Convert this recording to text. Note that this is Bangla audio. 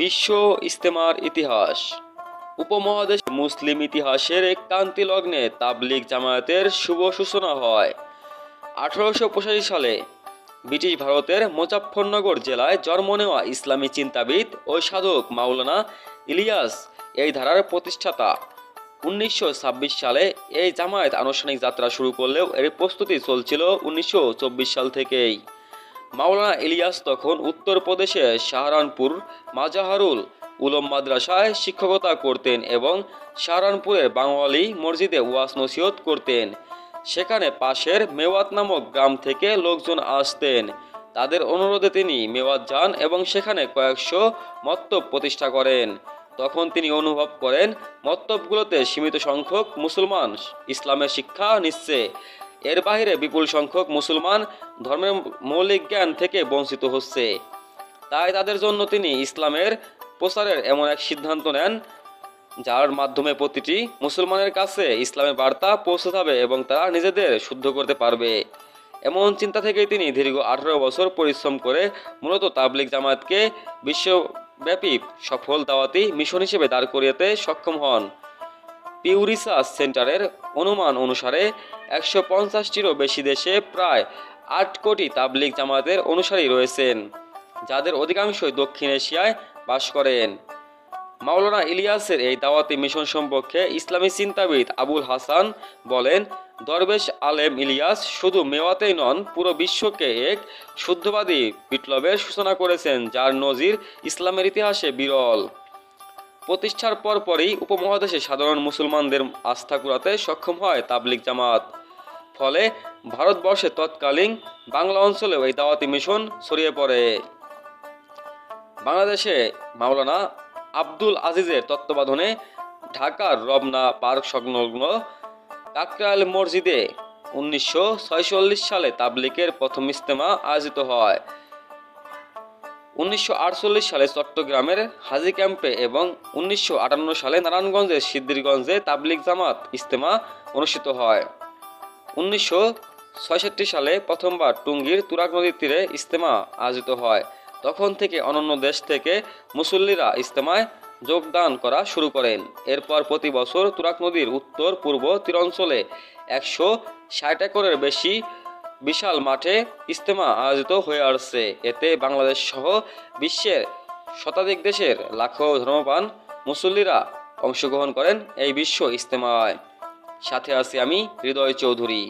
বিশ্ব ইস্তেমার ইতিহাস। উপমহাদেশ মুসলিম ইতিহাসের এক কান্তি লগ্নে তাবলিগ জামায়াতের শুভ সূচনা হয়। আঠারোশো পঁচাশি সালে ব্রিটিশ ভারতের মুজাফফরনগর জেলায় জন্ম নেওয়া ইসলামী চিন্তাবিদ ও সাধক মাওলানা ইলিয়াস এই ধারার প্রতিষ্ঠাতা। উনিশশো ছাব্বিশ সালে এই জামায়াত আনুষ্ঠানিক যাত্রা শুরু করলেও এর প্রস্তুতি চলছিল উনিশশো চব্বিশ সাল থেকেই। মাওলানা ইলিয়াস তখন উত্তরপ্রদেশের সাহারানপুর মাজাহারুল উলম মাদ্রাসায় শিক্ষকতা করতেন এবং সাহারানপুরের বাঙালি মসজিদে ওয়াস নসিহত করতেন। সেখানে পাশের মেওয়াত নামক গ্রাম থেকে লোকজন আসতেন। তাদের অনুরোধে তিনি মেওয়াত যান এবং সেখানে কয়েকশো মত্তব প্রতিষ্ঠা করেন। তখন তিনি অনুভব করেন মত্তবগুলোতে সীমিত সংখ্যক মুসলমান ইসলামের শিক্ষা নিচ্ছে। এর বাইরে বিপুল সংখ্যক মুসলমান ধর্মের মৌলিক জ্ঞান থেকে বঞ্চিত হচ্ছে। তাই তাদের জন্য তিনি ইসলামের প্রচারের এমন এক সিদ্ধান্ত নেন, যার মাধ্যমে প্রতিটি মুসলমানের কাছে ইসলামের বার্তা পৌঁছাবে এবং তারা নিজেদের শুদ্ধ করতে পারবে। এমন চিন্তা থেকেই তিনি দীর্ঘ আঠারো বছর পরিশ্রম করে মূলত তাবলিক জামায়াতকে বিশ্বব্যাপী সফল দাওয়াতি মিশন হিসেবে দাঁড় করিয়েতে সক্ষম হন। পিউ রিসার্চ সেন্টারের অনুমান অনুসারে একশো পঞ্চাশটিরও বেশি দেশে প্রায় আট কোটি তাবলিগ জামাতের অনুসারী রয়েছেন, যাদের অধিকাংশই দক্ষিণ এশিয়ায় বাস করেন। মাওলানা ইলিয়াসের এই দাওয়াতি মিশন সম্পর্কে ইসলামী চিন্তাবিদ আবুল হাসান বলেন, দরবেশ আলেম ইলিয়াস শুধু মেওয়াতেই নন, পুরো বিশ্বকে এক শুদ্ধবাদী বিপ্লবের সূচনা করেছেন, যার নজির ইসলামের ইতিহাসে বিরল। প্রতিষ্ঠার পরপরই উপমহাদেশে সাধারণ মুসলমানদের আস্থা কুড়াতে সক্ষম হয় তাবলিগ জামাত। ফলে ভারতবর্ষে তৎকালীন বাংলা অঞ্চলেও এই দাওয়াতি মিশন ছড়িয়ে পড়ে। বাংলাদেশে মাওলানা আব্দুল আজিজের তত্ত্বাবধানে ঢাকার রমনা পার্ক সংলগ্ন কাকরাইল মসজিদে উনিশশো সালে তাবলিকের প্রথম ইস্তেমা আয়োজিত হয়। উনিশশো আটচল্লিশ সালে চট্টগ্রামের হাজি ক্যাম্পে এবং উনিশশো আটান্ন সালে নারায়ণগঞ্জের সিদ্দিরগঞ্জে তাবলিগ জামাত ইস্তেমা অনুষ্ঠিত হয়। উনিশশো সালে প্রথমবার টুঙ্গির তুরাক নদীর তীরে ইস্তেমা আয়োজিত হয়। তখন থেকে অনন্য দেশ থেকে মুসল্লিরা ইস্তেমায় যোগদান করা শুরু করেন। এরপর প্রতি বছর তুরাক নদীর উত্তর পূর্ব তীরাঞ্চলে একশো ষাট একরের বেশি বিশাল মাঠে ইজতেমা আয়োজিত হয়ে আসছে। এতে বাংলাদেশ সহ বিশ্বের শতাধিক দেশের লাখো ধর্মপান মুসল্লিরা অংশগ্রহণ করেন এই বিশ্ব ইজতেমায়। সাথে আছি আমি হৃদয় চৌধুরী।